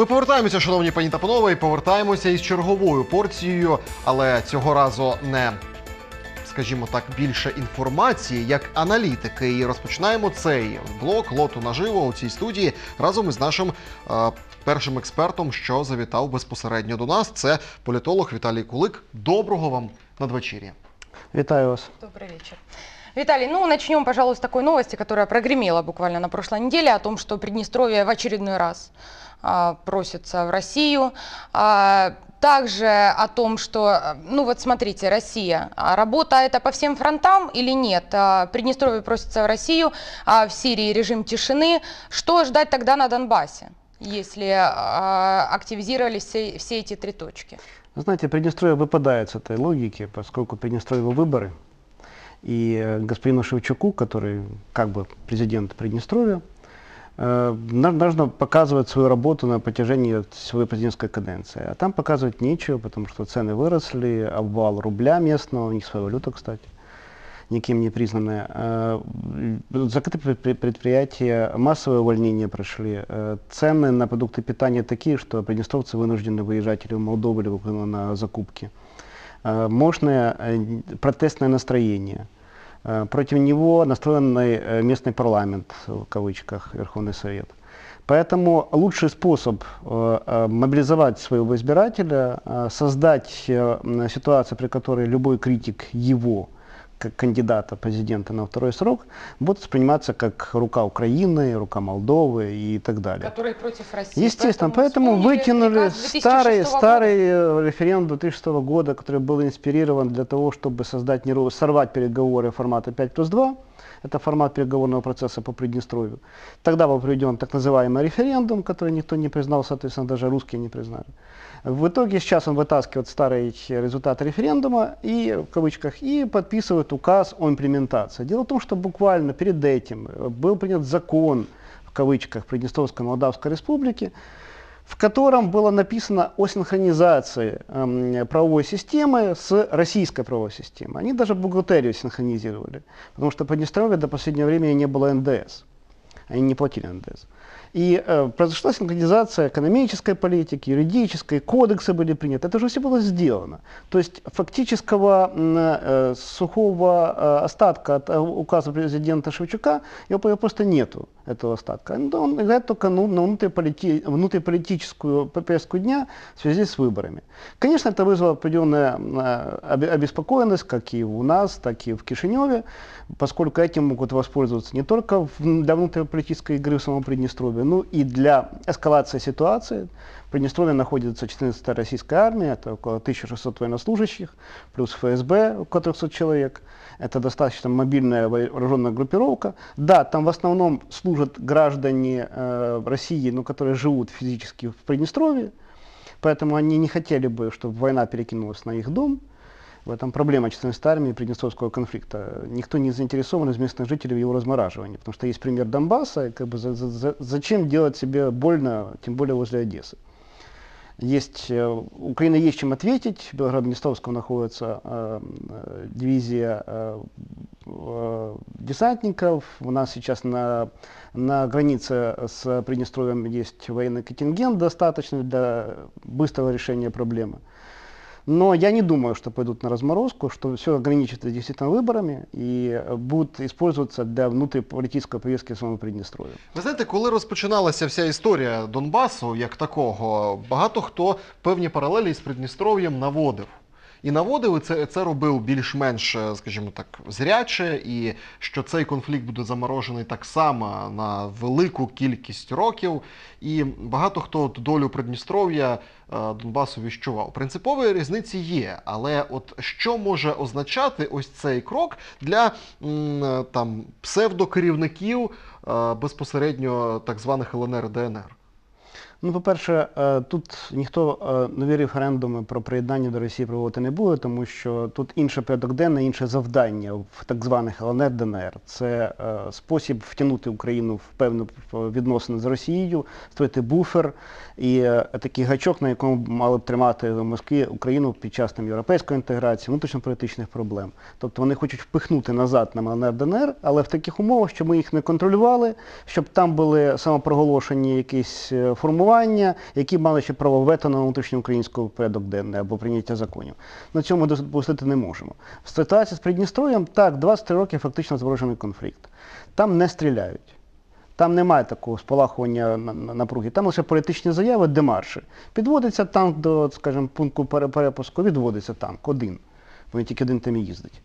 Ми повертаємося, шановні пані та панове, і повертаємося із черговою порцією, але цього разу не, скажімо так, більше інформації, як аналітики. І розпочинаємо цей блок лоту наживо у цій студії разом із нашим е, першим експертом, що завітав безпосередньо до нас. Це політолог Віталій Кулик. Доброго вам надвечір'я. Вітаю вас. Добрый вечер. Виталий, ну начнем, пожалуй, с такой новости, которая прогремела буквально на прошлой неделе, о том, что Приднестровье в очередной раз а, просится в Россию. А, также о том, что, а, ну вот смотрите, Россия, а работа это по всем фронтам или нет? А, Приднестровье просится в Россию, а в Сирии режим тишины. Что ждать тогда на Донбассе, если а, активизировались все, все эти три точки? Знаете, Приднестровье выпадает с этой логики, поскольку Приднестровье выборы. И э, господину Шевчуку, который как бы президент Приднестровья, э, нужно показывать свою работу на протяжении своей президентской каденции. А там показывать нечего, потому что цены выросли, обвал рубля местного, у них своя валюта, кстати, никем не признанная. Э, Закрыты предпри- предприятия, массовые увольнения прошли. Э, Цены на продукты питания такие, что приднестровцы вынуждены выезжать или в Молдову, или в Украину на закупки. Э, Мощное э, протестное настроение. Э, Против него настроенный э, местный парламент, в кавычках, Верховный Совет. Поэтому лучший способ э, мобилизовать своего избирателя, создать ситуацию, при которой любой критик его, как кандидата президента на второй срок, будет восприниматься как рука Украины, рука Молдовы и так далее. Которые против России. Естественно, поэтому, приказ 2006 старый, старый э, референдум 2006 года, который был инспирирован для того, чтобы создать, сорвать переговоры формата 5 плюс 2. Это формат переговорного процесса по Приднестровью. Тогда был проведен так называемый референдум, который никто не признал, соответственно, даже русские не признали. В итоге сейчас он вытаскивает старые результаты референдума и, в кавычках, и подписывает указ о имплементации. Дело в том, что буквально перед этим был принят закон, в кавычках, Приднестровской Молдавской Республики, в котором было написано о синхронизации эм, правовой системы с российской правовой системой. Они даже бухгалтерию синхронизировали, потому что в Приднестровье до последнего времени не было НДС. Они не платили НДС. И э, произошла синхронизация экономической политики, юридической, кодексы были приняты. Это же все было сделано. То есть фактического э, сухого э, остатка от э, указа президента Шевчука, его, его просто нету, этого остатка. Ну, Он играет только ну, на внутриполити- внутриполитическую повестку дня в связи с выборами. Конечно, это вызвало определенную обе- обеспокоенность, как и у нас, так и в Кишиневе, поскольку этим могут воспользоваться не только для внутриполитической игры в самом Приднестровье, но и для эскалации ситуации. В Приднестровье находится 14-я российская армия, это около 1600 военнослужащих, плюс ФСБ, около 300 человек. Это достаточно мобильная вооруженная группировка. Да, там в основном служат граждане э, России, но которые живут физически в Приднестровье, поэтому они не хотели бы, чтобы война перекинулась на их дом. В этом проблема 14 армии Приднестровского конфликта. Никто не заинтересован из местных жителей в его размораживании, потому что есть пример Донбасса, и как бы за- за- зачем делать себе больно, тем более возле Одессы. Есть, э, Украина есть чем ответить. В Белгород-Днестровском находится э, э, дивизия э, э, десантников. У нас сейчас на, на границе с Приднестровьем есть военный контингент достаточно для быстрого решения проблемы. Но я не думаю, что пойдут на разморозку, что все ограничится действительно выборами и э, будут использоваться для внутриполітичної повестки самого Придністров'я. Ви знаєте, коли розпочиналася вся історія Донбасу як такого, багато хто певні паралелі з Придністров'ям наводив. І наводив це, це робив більш-менш, е, скажімо так, зряче, і що цей конфлікт буде заморожений так само на велику кількість років. І багато хто долю Придністров'я е, Донбасу віщував. Принципової різниці є, але от що може означати ось цей крок для е, там псевдокерівників безпосередньо так званих ЛНР ДНР? Ну, по-перше, е, тут ніхто е, нові референдуми про приєднання до Росії проводити не буде, тому що тут інший порядок денний, інше завдання в так званих ЛНР ДНР. Це е, спосіб втягнути Україну в певну відносини з Росією, створити буфер і такий гачок, на якому мали б тримати в Москві Україну під час там європейської інтеграції, внутрішньополітичних проблем. Тобто вони хочуть впихнути назад на ЛНР ДНР, але в таких умовах, щоб ми їх не контролювали, щоб там були самопроголошені якісь е, формування, які мали ще право вето на внутрішньоукраїнський порядок денний або прийняття законів. На цьому допустити не можемо. В ситуації з Придністров'ям, так, 23 роки фактично збрojений конфлікт. Там не стріляють. Там немає такого спалахування на- на- напруги. Там лише політичні заяви, демарші. Підводиться танк до, скажімо, пункту перепуску, відводиться танк один. Він тільки один там і їздить.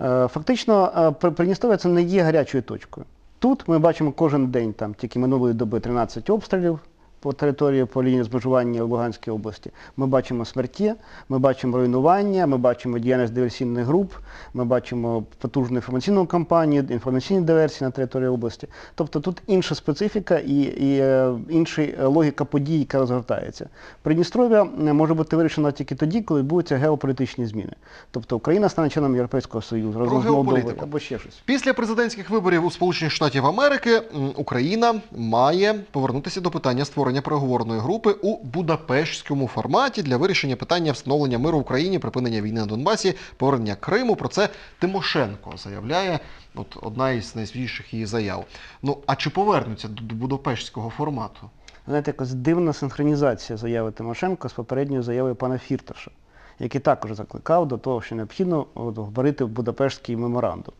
Е, Фактично, е, Придністров'я це не є гарячою точкою. Тут ми бачимо кожен день, там тільки минулої доби 13 обстрілів по території по лінії розмежування в Луганській області. Ми бачимо смерті, ми бачимо руйнування, ми бачимо діяльність диверсійних груп, ми бачимо потужну інформаційну кампанію, інформаційні диверсії на території області. Тобто тут інша специфіка і, і е, інша е, логіка подій, яка розгортається. Придністров'я е, може бути вирішена тільки тоді, коли відбудуться геополітичні зміни. Тобто Україна стане членом Європейського Союзу разом з Молдовою або ще щось. Після президентських виборів у Сполучених Штатів Америки Україна має повернутися до питання створення переговорної групи у Будапештському форматі для вирішення питання встановлення миру в Україні, припинення війни на Донбасі, повернення Криму. Про це Тимошенко заявляє. От одна із найсвіжіших її заяв. Ну а чи повернуться до Будапештського формату? Знаєте, якась дивна синхронізація заяви Тимошенко з попередньою заявою пана Фірташа, який також закликав до того, що необхідно говорити в Будапештський меморандум.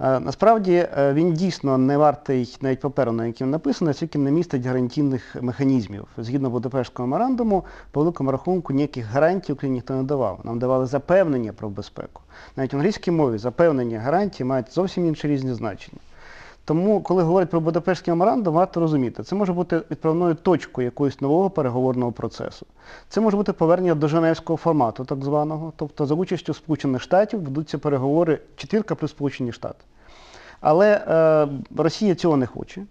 Е, Насправді е, він дійсно не вартий навіть паперу, на яким написано, оскільки не містить гарантійних механізмів. Згідно Будапештського меморандуму, по великому рахунку ніяких гарантій Україні ніхто не давав. Нам давали запевнення про безпеку. Навіть в англійській мові запевнення гарантії мають зовсім інші різні значення. Тому, коли говорять про Будапештський меморандум, варто розуміти, це може бути відправною точкою якогось нового переговорного процесу. Це може бути повернення до Женевського формату, так званого, тобто за участю Сполучених Штатів ведуться переговори четвірка плюс Сполучені Штати. Але е, Росія цього не хоче.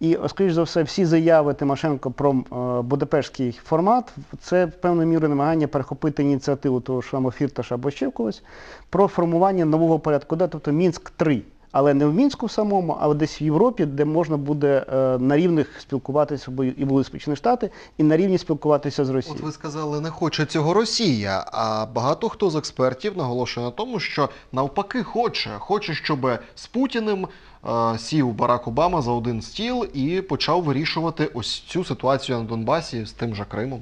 І, скоріш за все, всі заяви Тимошенко про е, Будапештський формат це певною мірою намагання перехопити ініціативу того ж самого Фірташа або ще когось про формування нового порядку, тобто Мінськ 3 але не в Мінську самому, а десь в Європі, де можна буде е, на рівних спілкуватися, і були Сполучені Штати, і на рівні спілкуватися з Росією. От ви сказали, не хоче цього Росія. А багато хто з експертів наголошує на тому, що навпаки хоче. Хоче, щоб з Путіним е, сів Барак Обама за один стіл і почав вирішувати ось цю ситуацію на Донбасі з тим же Кримом.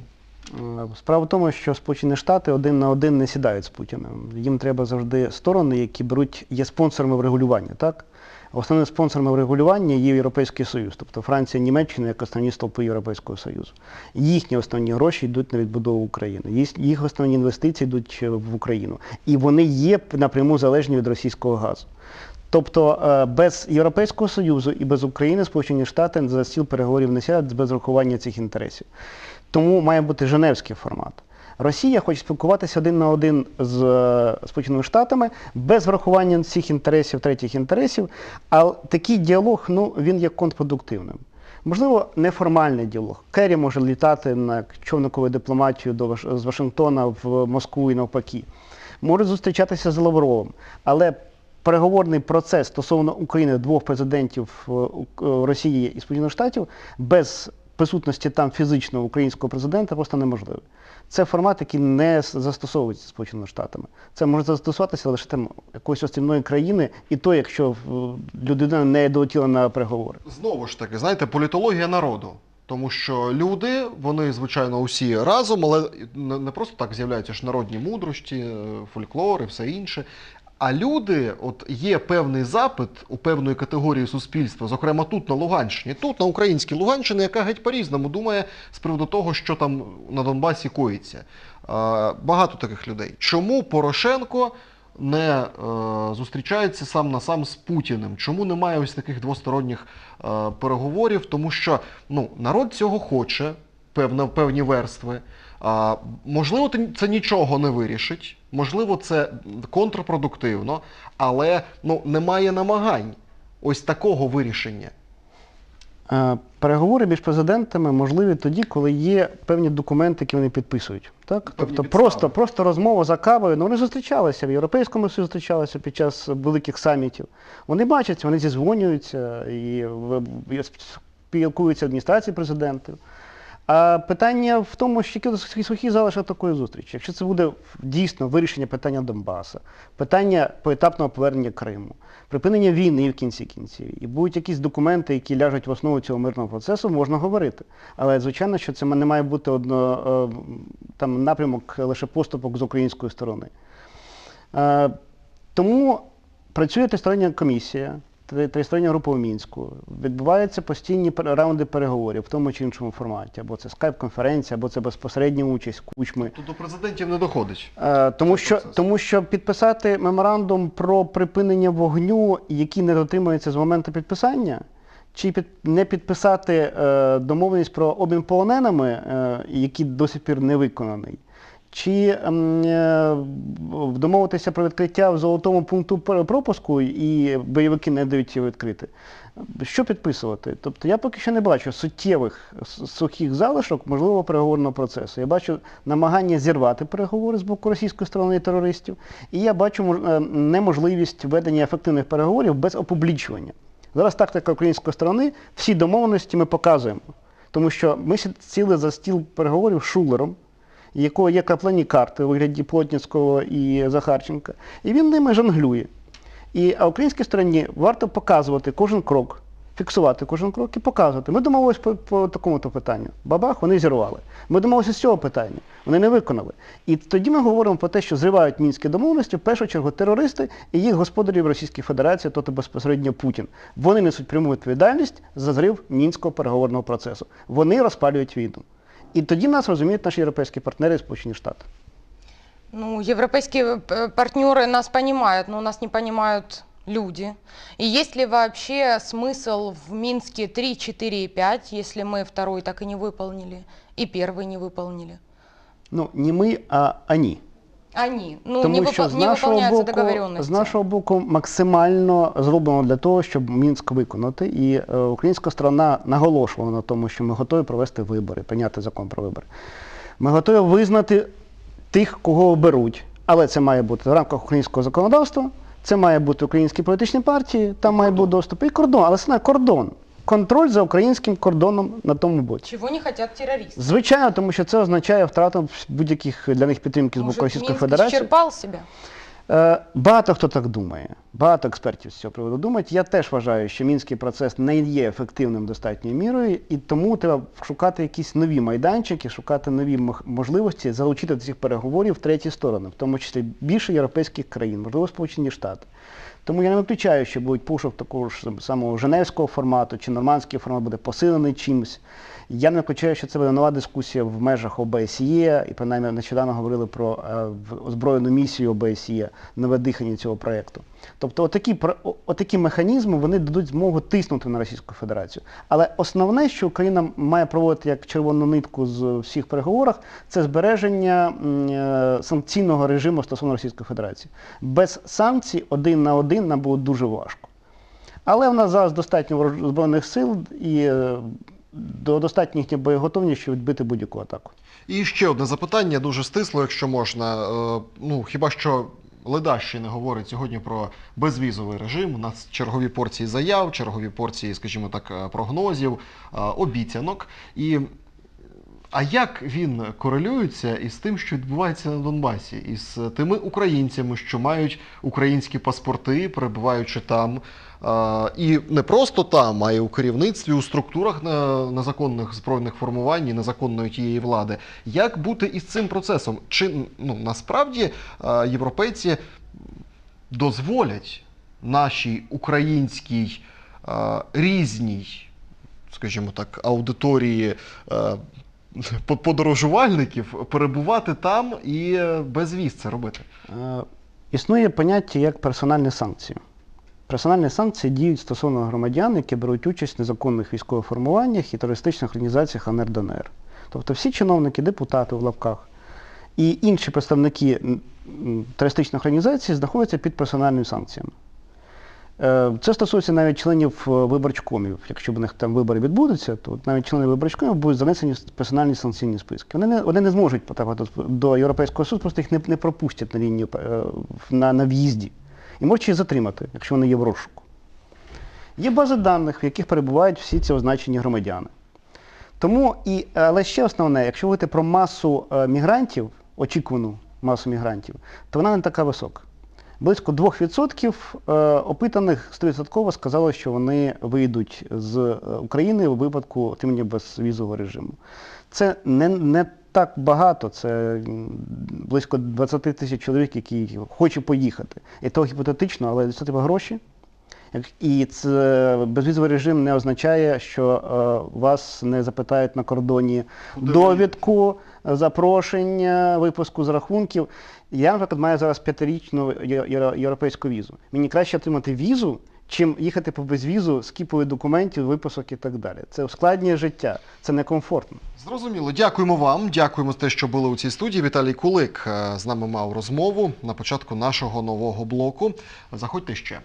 Справа в тому, що Сполучені Штати один на один не сідають з Путіним. Їм треба завжди сторони, які беруть, є спонсорами врегулювання, так? Основним спонсорами врегулювання є Європейський Союз, тобто Франція, Німеччина як основні стовпи Європейського Союзу. Їхні основні гроші йдуть на відбудову України. Їх- основні інвестиції йдуть е, в Україну. І вони є напряму залежні від російського газу. Тобто е, без Європейського Союзу і без України Сполучені Штати за стіл переговорів не сядуть без врахування цих інтересів. Тому має бути Женевський формат. Росія хоче спілкуватися один на один з е, Сполученими Штатами без врахування всіх інтересів, третіх інтересів, а такий діалог ну, він є контрпродуктивним. Можливо, неформальний діалог. Керрі може літати на човникову дипломатію до Ваш- з Вашингтона в Москву і навпаки. Може зустрічатися з Лавровим. Але переговорний процес стосовно України двох президентів е, е, Росії і Сполучених Штатів без присутності там фізичного українського президента просто неможливий. Це формат, який не застосовується Сполученими Штатами. Це може застосуватися лише там якоїсь острівної країни, і то, якщо людина не долетіла на переговори. Знову ж таки, знаєте, політологія народу. Тому що люди, вони, звичайно, усі разом, але не просто так з'являються ж народні мудрості, е, фольклор і все інше. А люди, от є певний запит у певної категорії суспільства, зокрема тут на Луганщині, тут на українській Луганщині, яка геть по-різному думає з приводу того, що там на Донбасі коїться. Багато таких людей. Чому Порошенко не е, зустрічається сам на сам з Путіним? Чому немає ось таких двосторонніх е, переговорів? Тому що ну, народ цього хоче, певна, певні верстви. А, можливо, це нічого не вирішить, можливо, це контрпродуктивно, але ну, немає намагань ось такого вирішення. Е, Переговори між президентами можливі тоді, коли є певні документи, які вони підписують. Так? Певні Тобто підстави. просто, просто розмова за кавою. Ну, вони зустрічалися в Європейському Союзі зустрічалися під час великих самітів. Вони бачаться, вони зізвонюються і спілкуються в адміністрації президентів. А питання в тому, що який сухий залишок такої зустрічі. Якщо це буде дійсно вирішення питання Донбаса, питання поетапного повернення Криму, припинення війни в кінці кінців, і будуть якісь документи, які ляжуть в основу цього мирного процесу, можна говорити. Але звичайно, що це не має бути одно, е, там напрямок лише поступок з української сторони. Е, Тому працює тристороння комісія, тристороння група в Мінську. Відбуваються постійні раунди переговорів в тому чи іншому форматі. Або це скайп-конференція, або це безпосередня участь кучми. Тут до президентів не доходить. Е, Тому що, тому що підписати меморандум про припинення вогню, який не дотримується з моменту підписання, чи під, не підписати е, домовленість про обмін полоненими, е, який до сих пір не виконаний, чи ем, е, домовитися про відкриття в золотому пункту пропуску і бойовики не дають його відкрити. Що підписувати? Тобто я поки що не бачу суттєвих сухих залишок можливого переговорного процесу. Я бачу намагання зірвати переговори з боку російської сторони і терористів, і я бачу е, неможливість ведення ефективних переговорів без опублічування. Зараз тактика української сторони, всі домовленості ми показуємо. Тому що ми сі- сіли за стіл переговорів Шулером, якого є краплені карти у вигляді Плотницького і Захарченка, і він ними жонглює. І а українській стороні варто показувати кожен крок, фіксувати кожен крок і показувати. Ми домовилися по, по такому-то питанню. Бабах, вони зірвали. Ми домовилися з цього питання, вони не виконали. І тоді ми говоримо про те, що зривають мінські домовленості, в першу чергу терористи і їх господарі в Російській Федерації, тобто безпосередньо Путін. Вони несуть пряму відповідальність за зрив мінського переговорного процесу. Вони розпалюють війну. І тоді нас розуміють наші європейські партнери і Сполучені Штати. Ну, европейские э, партнеры нас понимают, но нас не понимают люди. И есть ли вообще смысл в Минске 3, 4 и 5, если мы второй так и не выполнили, и первый не выполнили? Ну, не ми, а Ані. Ну, Тому не, що з нашого, боку, договоренности. з нашого боку максимально зроблено для того, щоб Мінськ виконати. І е, українська сторона наголошувала на тому, що ми готові провести вибори, прийняти закон про вибори. Ми готові визнати тих, кого оберуть. Але це має бути в рамках українського законодавства, це має бути українські політичні партії, там має бути доступ і кордон, але це не кордон. Контроль за українським кордоном на тому боці. Чего не хотят террористы? Звичайно, тому що це означає втрату будь-яких для них підтримки з боку Російської Федерації. исчерпал себя? Е, Багато хто так думає, багато експертів з цього приводу думають. Я теж вважаю, що мінський процес не є ефективним достатньою мірою, і тому треба шукати якісь нові майданчики, шукати нові можливості залучити до цих переговорів треті сторони, в тому числі більше європейських країн, можливо, Сполучені Штати. Тому я не виключаю, що будуть пошук такого ж самого Женевського формату чи нормандський формат буде посилений чимось. Я не виключаю, що це буде нова дискусія в межах ОБСЄ, і принаймні нещодавно говорили про е, озброєну місію ОБСЄ, нове дихання цього проєкту. Тобто отакі, отакі механізми вони дадуть змогу тиснути на Російську Федерацію. Але основне, що Україна має проводити як червону нитку з всіх переговорах, це збереження е, санкційного режиму стосовно Російської Федерації. Без санкцій один на один нам було дуже важко. Але в нас зараз достатньо збройних сил і е, до достатньо їхня боєготовність, щоб відбити будь-яку атаку. І ще одне запитання, дуже стисло, якщо можна. Е, Ну, хіба що Леда ще не говорить сьогодні про безвізовий режим. У нас чергові порції заяв, чергові порції, скажімо так, е, прогнозів, обіцянок. І а як він корелюється із тим, що відбувається на Донбасі, із тими українцями, що мають українські паспорти, перебуваючи там, е, і не просто там, а й у керівництві, у структурах незаконних збройних формувань і незаконної тієї влади. Як бути із цим процесом? Чи ну насправді е, європейці дозволять нашій українській е, різній, скажімо так, аудиторії е, подорожувальників перебувати там і е, без віз це робити? Е, Існує поняття як персональні санкції. Персональні санкції діють стосовно громадян, які беруть участь в незаконних військових формуваннях і терористичних організаціях АНР ДНР. Тобто всі чиновники, депутати в лавках і інші представники терористичних організацій знаходяться під персональними санкціями. Е, Це стосується навіть членів е, виборчкомів. Якщо в них там вибори відбудуться, то навіть члени виборчкомів будуть занесені в персональні санкційні списки. Вони не, вони не зможуть потрапити до Європейського суду, просто їх не, не пропустять на лінію е, на, на в'їзді. І можуть їх затримати, якщо вони є в розшуку. Є бази даних, в яких перебувають всі ці означені громадяни. Тому і, але ще основне, якщо говорити про масу мігрантів, очікувану масу мігрантів, то вона не така висока. Близько 2% е, опитаних 100% сказали, що вони вийдуть з е, України у випадку отримання безвізового режиму. Це не, не так багато, це близько 20 тисяч чоловік, які хочуть поїхати. І то гіпотетично, але це треба гроші. І це безвізовий режим не означає, що е, вас не запитають на кордоні довідку, запрошення, випуску з рахунків. Я, наприклад, маю зараз п'ятирічну європейську візу. Мені краще отримати візу, чим їхати по безвізу з кіпою документів, випусок і так далі. Це ускладнює життя, це некомфортно. Зрозуміло. Дякуємо вам. Дякуємо за те, що були у цій студії. Віталій Кулик е, з нами мав розмову на початку нашого нового блоку. Заходьте ще.